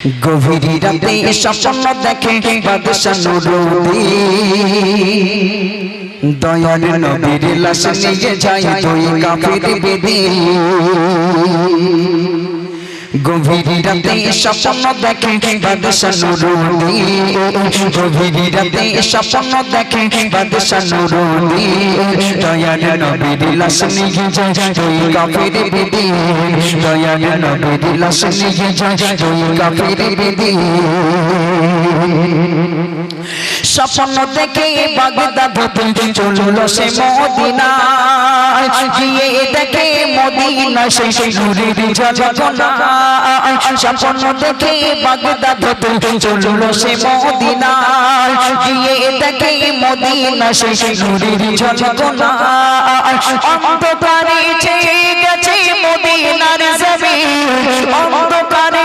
গভীর রাতে স্বপ্ন দেখে বাদশা নুরুদ্দি দয়াল নবীর লাশ নিয়ে যায় দুই কাফির বেদি গভীর রাতে স্বপ্ন দেখে বাদশা নুরুদ্দি গভীর রাতে স্বপ্ন দেখে বাদশা নুরুদ্দি দয়াল নবীর লাশ নিয়ে যায়। দুই কাফির বেদি দয়াল নবীর লাশ নিয়ে যায়। দুই কাফির বেদি স্বপ্ন দেখে বাগদাদ চলল সে মদিনা গিয়ে দেখে মদিনা সেই নূরের জলকনা স্বপ্ন দেখে বাগদাদ চলল সে মদিনা গিয়ে দেখে মদিনা সেই নূরের জলকনা অন্ধকারে চেয়ে গেছে মদিনার জমিন। অন্ধকারে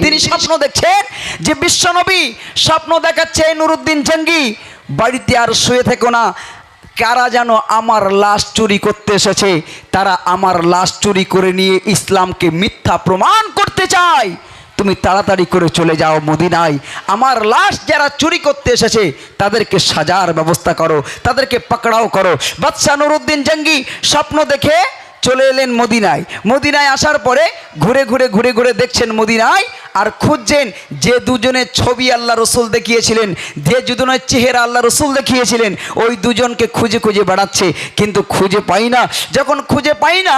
তিনি স্বপ্ন দেখছেন যে বিশ্বনবী স্বপ্ন দেখাচ্ছে, নুরুদ্দিন জঙ্গি, বাড়িতে আর শুয়ে থেকো না। কারা যেন আমার লাশ চুরি করতে এসেছে, তারা আমার লাশ চুরি করে নিয়ে ইসলামকে মিথ্যা প্রমাণ করতে চায়। তুমি তাড়াতাড়ি করে চলে যাও মদিনায়। আমার লাশ যারা চুরি করতে এসেছে, তাদেরকে সাজার ব্যবস্থা করো, তাদেরকে পাকড়াও করো। বাদশাহ নুরুদ্দিন জঙ্গি স্বপ্ন দেখে চলে এলেন মদিনায়। মদিনায় আসার পরে ঘুরে ঘুরে ঘুরে ঘুরে দেখছেন মদিনায় আর খুঁজছেন যে দুজনের ছবি আল্লাহ রসুল দেখিয়েছিলেন, যে দুজনের চেহারা আল্লাহ রসুল দেখিয়েছিলেন, ওই দুজনকে খুঁজে খুঁজে বেড়াচ্ছে, কিন্তু খুঁজে পাই না। যখন খুঁজে পাই না,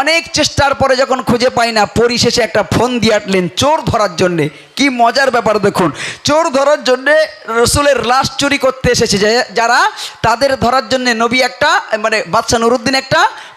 অনেক চেষ্টার পরে যখন খুঁজে পাই না, পরিশেষে একটা ফোন দিয়ে আটলেন চোর ধরার জন্যে। কি মজার ব্যাপার দেখুন, চোর ধরার জন্যে রসুলের লাশ চুরি করতে এসেছে। যারা, তাদের ধরার জন্যে নবী একটা মানে বাদশা নুরুদ্দিন একটা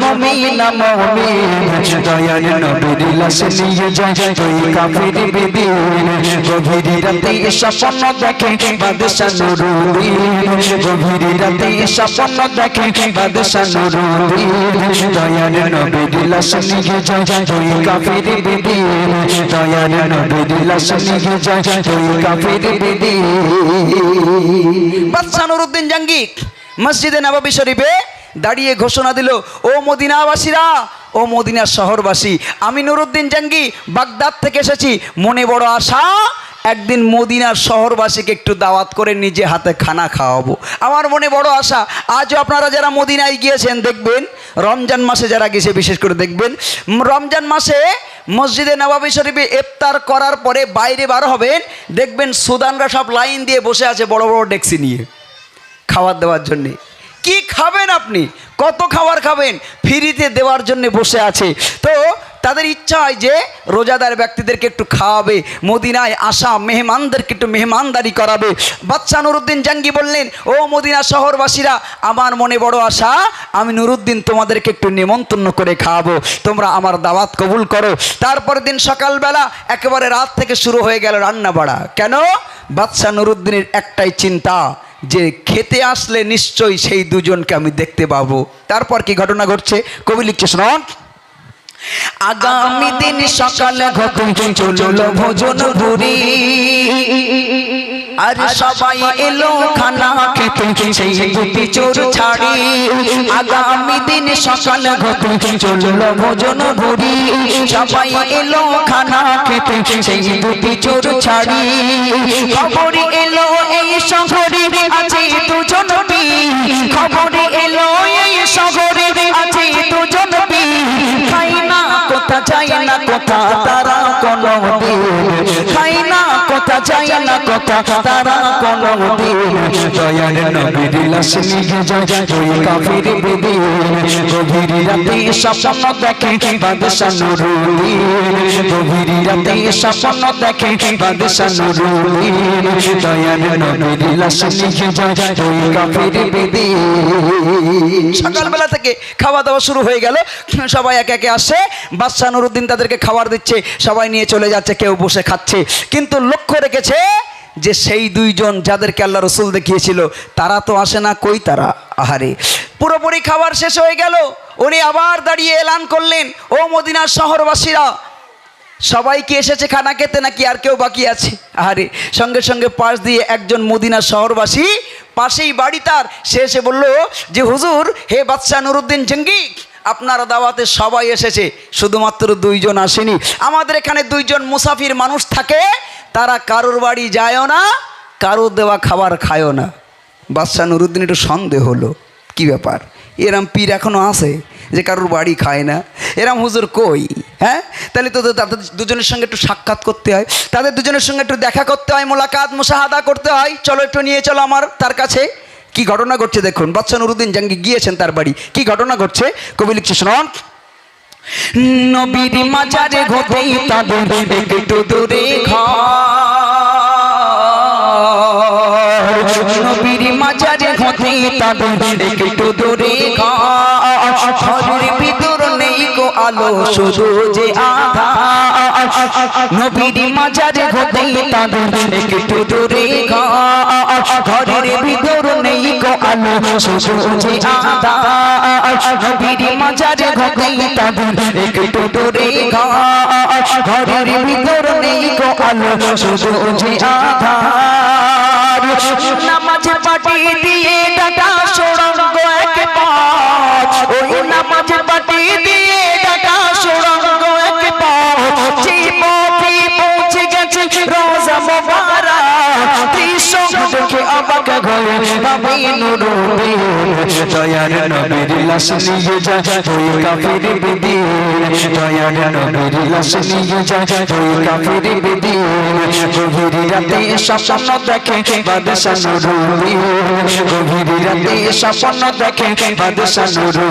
মুমিনা মুমিন। দয়াল নবীর লাশ নিয়ে যায় ওই কাফির বেদিন গভীর রাতে স্বপ্ন দেখে বাদশা নুরুদ্দিন। গভীর রাতে স্বপ্ন দেখে বাদশা নুরুদ্দিন। দয়াল নবীর লাশ নিয়ে যায় ওই কাফির বেদিন দয়াল নবীর লাশ নিয়ে যায় ওই কাফির বেদিন বাদশাহ নুরুদ্দিন জাঙ্গি মসজিদে নবাবী শরীফে দাঁড়িয়ে ঘোষণা দিল, ও মদিনাবাসীরা, ও মদিনার শহরবাসী, আমি নুরুদ্দিন জাঙ্গি, বাগদাদ থেকে এসেছি। মনে বড় আশা, একদিন মদিনার শহরবাসীকে একটু দাওয়াত করে নিজে হাতে খানা খাওয়াবো। আমার মনে বড় আশা, আজও আপনারা যারা মদিনায় গিয়েছেন, দেখবেন, রমজান মাসে যারা গেছে বিশেষ করে দেখবেন, রমজান মাসে মসজিদে নবাবী শরীফে ইফতার করার পরে বাইরে বার হবেন, দেখবেন সুদানরা সব লাইন দিয়ে বসে আছে বড় বড় ডেক্সি নিয়ে, খাবার দেওয়ার জন্যে। কি খাবেন আপনি? কত খাবার খাবেন? ফ্রিতে দেওয়ার জন্য বসে আছে। তো তাদের ইচ্ছা হয় যে রোজাদার ব্যক্তিদেরকে একটু খাওয়াবে, মদিনায় আসা মেহমানদেরকে একটু মেহমানদারি করাবে। বাচ্চা নুরুদ্দিন জাঙ্গি বললেন, ও মদিনা শহরবাসীরা, আমার মনে বড় আশা, আমি নুরুদ্দিন তোমাদেরকে একটু নিমন্ত্রণ করে খাওয়াবো। তোমরা আমার দাওয়াত কবুল করো। তারপরের দিন সকালবেলা একেবারে রাত থেকে শুরু হয়ে গেল রান্না বাড়া কেন? বাদশাহ নুরুদ্দিনের একটাই চিন্তা যে খেতে আসলে নিশ্চয়ই সেই দুজনকে আমি দেখতে পাবো। তারপর কি ঘটনা ঘটছে? কবি লিখছে শোনান। আগামী দিন সকালে চলল ভোজন আর সবাই এলো খানা খেতে সেই দুটি চোর ছাড়ি। আগামী দিন সকালে চলল ভোজন ভুরি সবাই এলো খানা খেতে সেই দুটি চোর ছাড়ি। খবর এলো শহরে আছে দুজন খবরে এলো এই শহরে আছে দুজন খাই না কোথা যায় না কোথা? তারা বেদিন সকালবেলা থেকে খাওয়া দাওয়া শুরু হয়ে গেল সবাই একে একে আসে। বাদশাহ নুরুদ্দিন তাদেরকে খাবার দিচ্ছে, সবাই নিয়ে চলে যাচ্ছে, কেউ বসে খাচ্ছে। কিন্তু লক্ষ্য রেখেছে যে সেই দুইজন যাদেরকে আল্লাহ রসুল দেখিয়েছিল, তারা তো আসে না, কই তারা? আহারে। পুরোপুরি খাবার শেষ হয়ে গেল। উনি আবার দাঁড়িয়ে এলান করলেন, ও মদিনার শহরবাসীরা, সবাই কি এসেছে খানা খেতে নাকি আর কেউ বাকি আছে? আরে সঙ্গে সঙ্গে পাশ দিয়ে একজন মদিনা শহরবাসী পাশেই বাড়ি তার, সে এসে বলল যে হুজুর, হে বাদশাহ নুরুদ্দিন জঙ্গি, আপনার দাওয়াতে সবাই এসেছে, শুধুমাত্র দুইজন আসেনি। আমাদের এখানে দুইজন মুসাফির মানুষ থাকে তারা কারোর বাড়ি যায়ও না, কারোর দেওয়া খাবার খায়ও না। বাদশাহ নুরুদ্দিন একটু সন্দেহ হলো, কি ব্যাপার? এরম পীর এখনও আছে যে কারোর বাড়ি খায় না? এরম হুজুর কই? হ্যাঁ? তাহলে তো তাদের দুজনের সঙ্গে একটু সাক্ষাৎ করতে হয়। তাদের দুজনের সঙ্গে একটু দেখা করতে হয়, মোলাকাত মুসাহাদা করতে হয়। চলো একটু নিয়ে চলো আমার, তার কাছে। কি ঘটনা ঘটছে দেখুন বাচ্চা নুরুদ্দিন জাঙ্গি গিয়েছেন তার বাড়ি। কি ঘটনা ঘটছে? কবি লিখছে, শোনান। নবীর মাজারে ঘটেই তাদের একটু দূরে ঘর নবীর ঘটেই তাদের একটু দূরে ঘর আলো শুধু যে নামাজ পাটি নবীর যায় ওই কাফির দয়ার নবীর যায় ওই কাফির বেদিন গভীর রাতে স্বপ্ন দেখে বাদশা গভীর রাতে স্বপ্ন দেখে বাদশা নবীর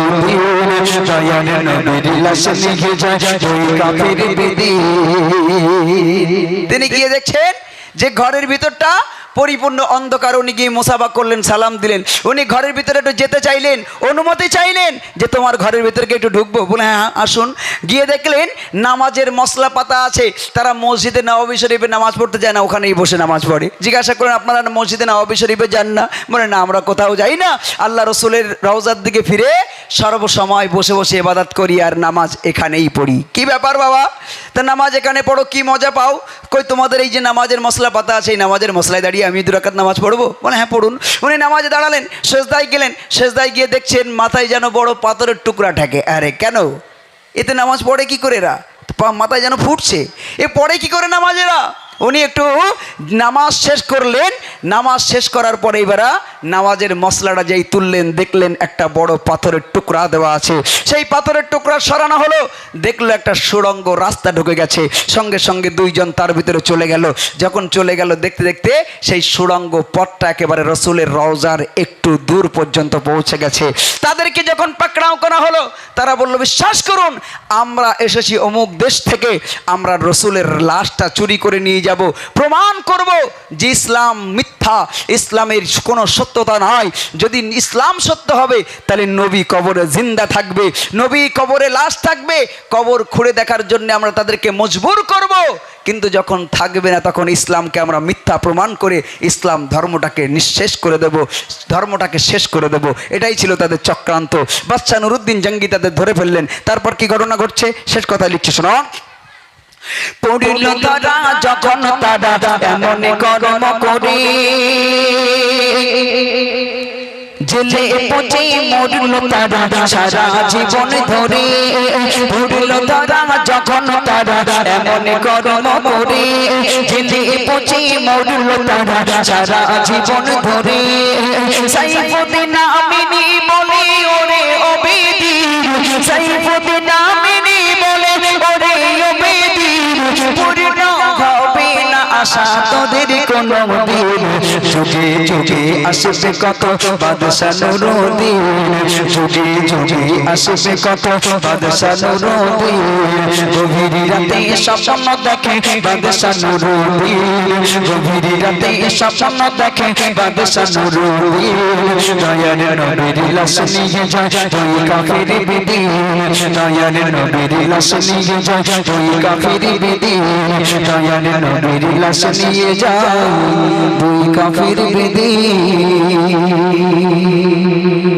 যায় ওই কাফির বেদিন তিনি গিয়ে দেখছেন যে ঘরের ভিতরটা পরিপূর্ণ অন্ধকার উনি গিয়ে মোসাফা করলেন, সালাম দিলেন। উনি ঘরের ভিতরে একটু যেতে চাইলেন, অনুমতি চাইলেন যে তোমার ঘরের ভিতরকে একটু ঢুকবো। বলে হ্যাঁ আসুন। গিয়ে দেখলেন নামাজের মশলা পাতা আছে, তারা মসজিদে নবাবী শরীফে নামাজ পড়তে যায় না, ওখানেই বসে নামাজ পড়ে। জিজ্ঞাসা করেন আপনারা মসজিদে নবাবী শরীফে যান না? বলে, না, আমরা কোথাও যাই না। আল্লাহ রসুলের রওজার দিকে ফিরে সর্বসময় বসে বসে এবাদাত করি আর নামাজ এখানেই পড়ি। কি ব্যাপার বাবা? তা নামাজ এখানে পড়ো, কি মজা পাও? কই, তোমাদের এই যে নামাজের মশলা পাতা আছে, এই নামাজের মশলায় দাঁড়িয়ে আমি দুরাকাত নামাজ পড়ব? বলে হ্যাঁ পড়ুন। উনি নামাজে দাঁড়ালেন শেষদায় গেলেন শেষদায় গিয়ে দেখছেন মাথায় যেন বড় পাথরের টুকরা ঠেকে আরে, কেন? এতে নামাজ পড়ে কি করে এরা? মাথায় যেন ফুটছে। এ পড়ে কি করে নামাজেরা? উনি একটু নামাজ শেষ করলেন। নামাজ শেষ করার পরে এবারা নামাজের মশলাটা যেই তুললেন, দেখলেন একটা বড় পাথরের টুকরা দেওয়া আছে। সেই পাথরের টুকরা সরানো হলো। দেখল একটা সুড়ঙ্গ রাস্তা ঢুকে গেছে। সঙ্গে সঙ্গে দুইজন তার ভিতরে চলে গেল। যখন চলে গেল, দেখতে দেখতে সেই সুড়ঙ্গ পথটা একেবারে রসুলের রওজার একটু দূর পর্যন্ত পৌঁছে গেছে। তাদেরকে যখন পাকড়াও করা হলো, তারা বলল, বিশ্বাস করুন, আমরা এসেছি অমুক দেশ থেকে। আমরা রসুলের লাশটা চুরি করে নিয়ে যাব। প্রমাণ করব যে ইসলাম মিথ্যা, ইসলামের কোনো সত্যতা নয় যদি ইসলাম সত্য হবে, তাহলে নবী কবরে জিন্দা থাকবে। নবী কবরে লাশ থাকবে, কবর খুঁড়ে দেখার জন্য আমরা তাদেরকে মজবুর করব। কিন্তু যখন থাকবে না, তখন ইসলামকে আমরা মিথ্যা প্রমাণ করে ইসলাম ধর্মটাকে নিঃশেষ করে দেব, ধর্মটাকে শেষ করে দেব। এটাই ছিল তাদের চক্রান্ত। বাচ্চা নুরুদ্দিন জঙ্গি তাদের ধরে ফেললেন। তারপর কি ঘটনা ঘটছে? শেষ কথা লিখছে, শোনো। পড়িল তারা যখন তারা এমন কর্ম করে। জেলে পচে মরল তারা সারা জীবন ধরে। পড়িল তারা যখন তারা এমন কর্ম করে। জেলে পচে মরল তারা সারা জীবন ধরে। সাইফুদ্দিন আমিনী বলে, ওরে অবেদি, সাইফুদ্দিন আমিনী আশা তোদের কোনো যুগে যুগে আসবে কত বাদশা নুরুদ্দিন? যুগে যুগে আসবে কত বাদশা নুরুদ্দিন? গভীর রাতে স্বপ্ন দেখে বাদশা নুরুদ্দিন। গভীর রাতে স্বপ্ন দেখে বাদশা নুরুদ্দিন। দয়ার নবীর লাশ নিয়ে যায় তুই কাফির বিদিন। দয়ার নবীর লাশ নিয়ে যায় কাফির বিদিন। দয়ার নবীর লাশ নিয়ে যায় তুই কাফির বিদিন